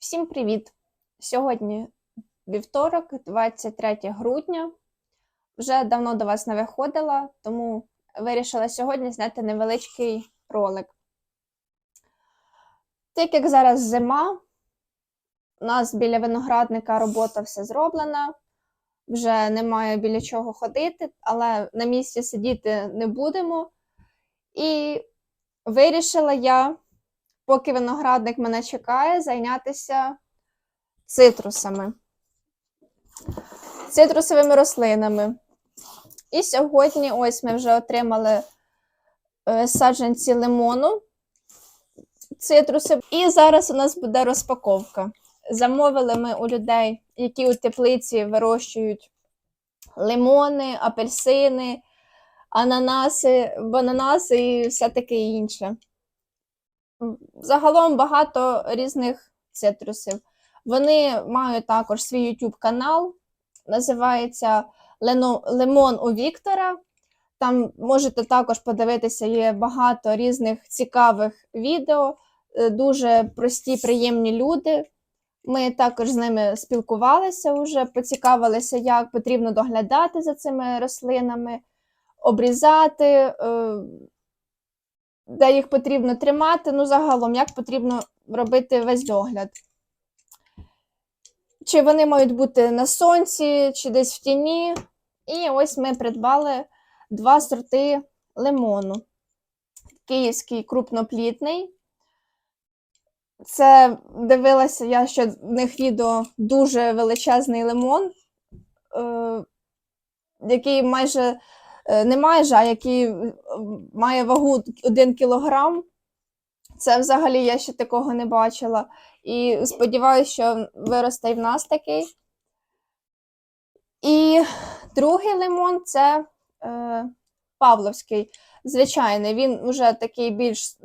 Всім привіт! Сьогодні вівторок, 23 грудня. Вже давно до вас не виходила, тому вирішила сьогодні зняти невеличкий ролик. Так як зараз зима, у нас біля виноградника робота все зроблена, вже немає біля чого ходити, але на місці сидіти не будемо. І вирішила я поки виноградник мене чекає, зайнятися цитрусами, цитрусовими рослинами. І сьогодні ось ми вже отримали е, саджанці лимону, цитруси. І зараз у нас буде розпаковка. Замовили ми у людей, які у теплиці вирощують лимони, апельсини, ананаси, бананаси і все таке інше. Загалом багато різних цитрусів. Вони мають також свій YouTube канал, називається Лемон у Віктора. Там можете також подивитися, є багато різних цікавих відео, е, дуже прості, приємні люди. Ми також з ними спілкувалися вже, поцікавилися, як потрібно доглядати за цими рослинами, обрізати. Де їх потрібно тримати, ну, загалом, як потрібно робити весь догляд. Чи вони мають бути на сонці, чи десь в тіні. І ось ми придбали два сорти лимону. Київський крупноплітний. Це дивилася я, що в них відео дуже величезний лимон, е, який майже не майже, а який е, має вагу 1 кілограм. Це взагалі я ще такого не бачила. І сподіваюся, що виросте і в нас такий. І другий лимон це е, Павловський. Звичайний, він вже такий більш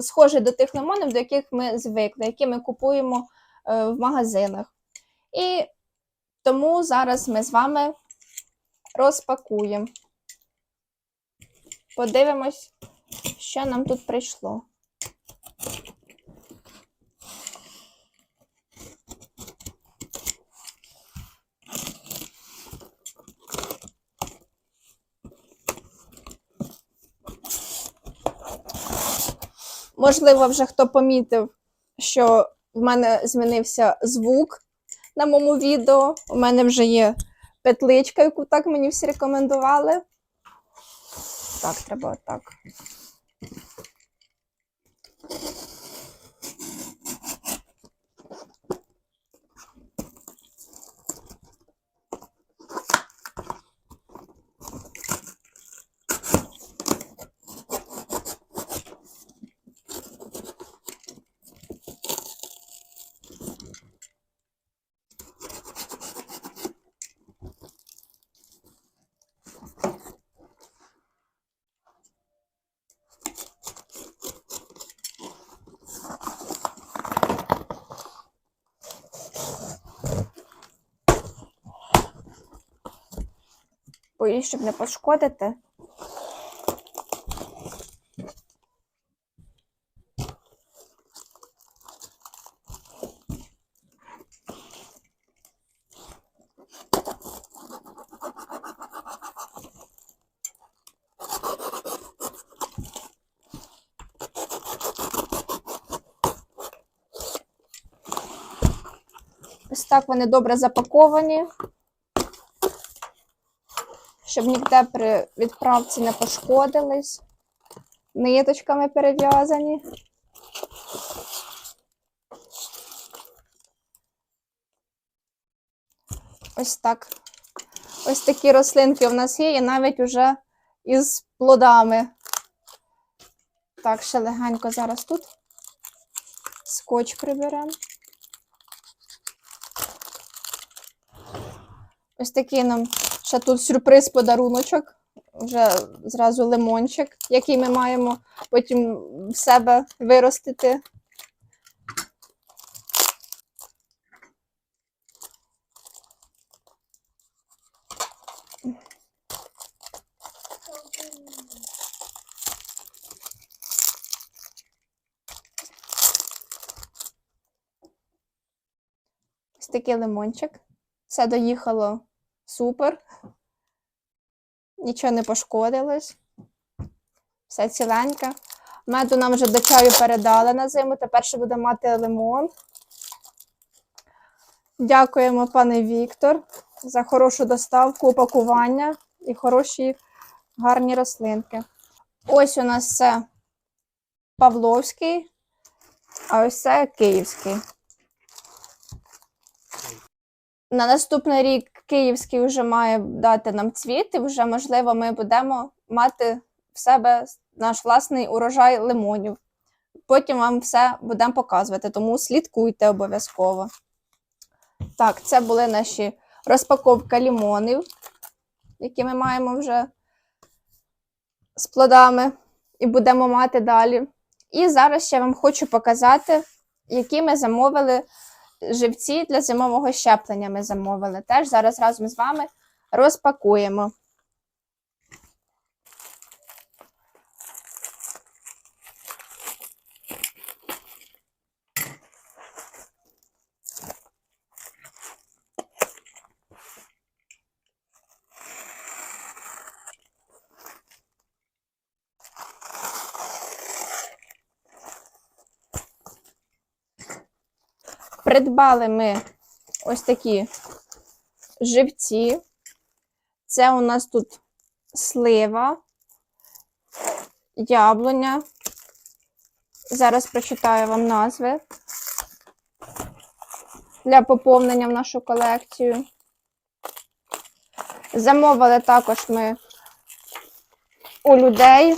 схожий до тих лимонів, до яких ми звикли, які ми купуємо е, в магазинах. І тому зараз ми з вами розпакуємо. Подивимось, що нам тут прийшло. Можливо, вже хто помітив, що в мене змінився звук на моєму відео. У мене вже є петличка, яку так мені всі рекомендували. Так, треба отак. Боюсь, щоб не пошкодити. Ось так вони добре запаковані щоб ніде при відправці не пошкодились. Ниточками перев'язані. Ось так. Ось такі рослинки в нас є, і навіть уже із плодами. Так, ще легенько зараз тут скотч приберемо. Ось такий нам Ще тут сюрприз подаруночок, вже зразу лимончик, який ми маємо потім в себе виростити. Ось такий лимончик. Все доїхало супер. Нічого не пошкодилось. Все ціленьке. Меду нам вже до чаю передали на зиму. Тепер ще буде мати лимон. Дякуємо, пане Віктор, за хорошу доставку, упакування і хороші гарні рослинки. Ось у нас це Павловський, а ось це Київський. На наступний рік Київський вже має дати нам цвіт, і вже, можливо, ми будемо мати в себе наш власний урожай лимонів. Потім вам все будемо показувати, тому слідкуйте обов'язково. Так, це були наші розпаковка лімонів, які ми маємо вже з плодами і будемо мати далі. І зараз ще вам хочу показати, які ми замовили живці для зимового щеплення. Ми замовили. Теж зараз разом з вами розпакуємо. Придбали ми ось такі живці. Це у нас тут слива, яблуня. Зараз прочитаю вам назви для поповнення в нашу колекцію. Замовили також ми у людей,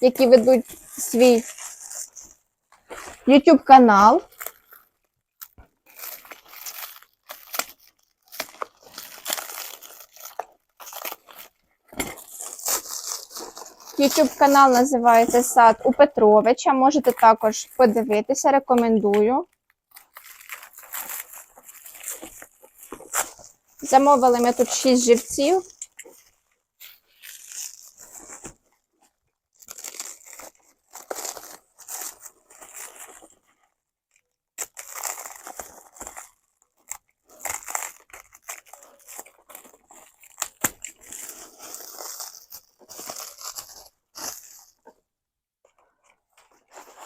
які ведуть свій YouTube канал. YouTube канал називається Сад у Петровича. Можете також подивитися, рекомендую. Замовили ми тут 6 живців.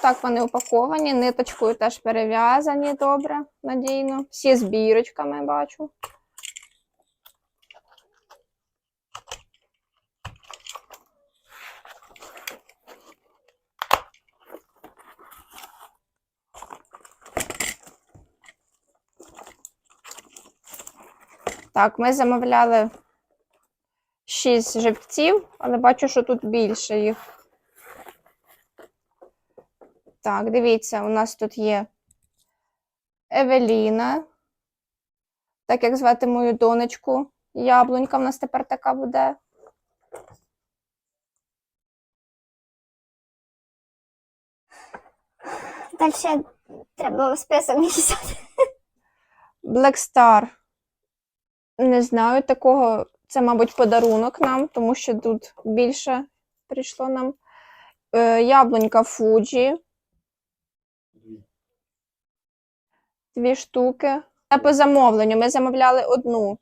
Так, вони упаковані, ниточкою теж перев'язані добре, надійно. Всі з бірочками бачу. Так, ми замовляли 6 живців, але бачу, що тут більше їх. Так, дивіться, у нас тут є Евеліна. Так як звати мою донечку. Яблунька в нас тепер така буде. Далі треба список. Black Star. Не знаю такого. Це, мабуть, подарунок нам, тому що тут більше прийшло нам. Е, яблунька Fuji. Дві штуки. Це по замовленню. Ми замовляли одну.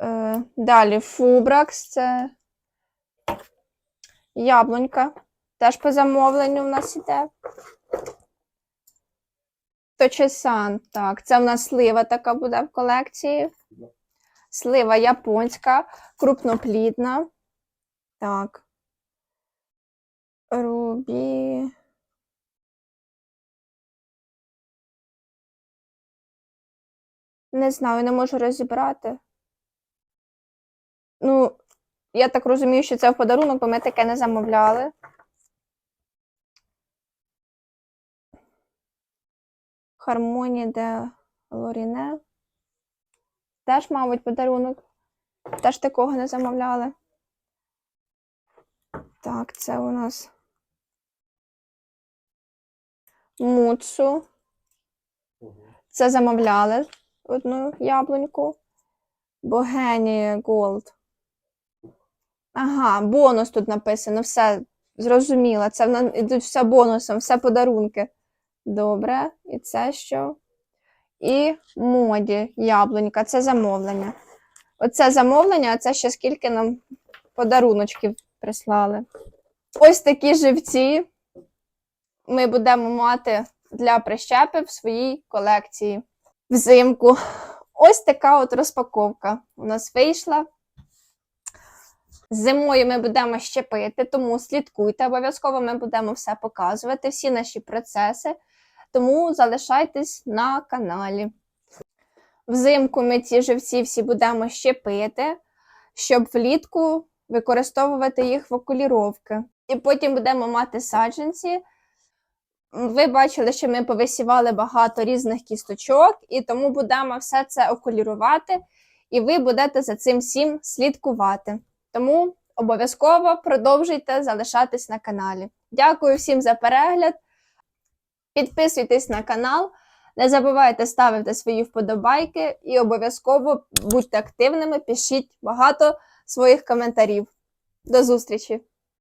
Е, далі Фубракс. Це яблунька. Теж по замовленню в нас іде. Точесан. Так, це в нас слива така буде в колекції. Слива японська, крупноплідна. Так. Рубі. Не знаю, не можу розібрати. Ну, я так розумію, що це в подарунок, бо ми таке не замовляли. Хармоні де Лоріне. Теж, мабуть, подарунок. Теж такого не замовляли. Так, це у нас Муцу. Це замовляли одну яблуньку. Богенія Голд. Ага, бонус тут написано. Все зрозуміло. Це нас все бонусом, все подарунки. Добре. І це що? і моді яблунька. Це замовлення. Оце замовлення, а це ще скільки нам подаруночків прислали. Ось такі живці ми будемо мати для прищепи в своїй колекції взимку. Ось така от розпаковка у нас вийшла. Зимою ми будемо щепити, тому слідкуйте. Обов'язково ми будемо все показувати, всі наші процеси. Тому залишайтесь на каналі. Взимку ми ці живці всі будемо щепити, щоб влітку використовувати їх в окуліровки. І потім будемо мати саджанці. Ви бачили, що ми повисівали багато різних кісточок, і тому будемо все це окулірувати, і ви будете за цим всім слідкувати. Тому обов'язково продовжуйте залишатись на каналі. Дякую всім за перегляд. Підписуйтесь на канал, не забувайте ставити свої вподобайки і обов'язково будьте активними, пишіть багато своїх коментарів. До зустрічі!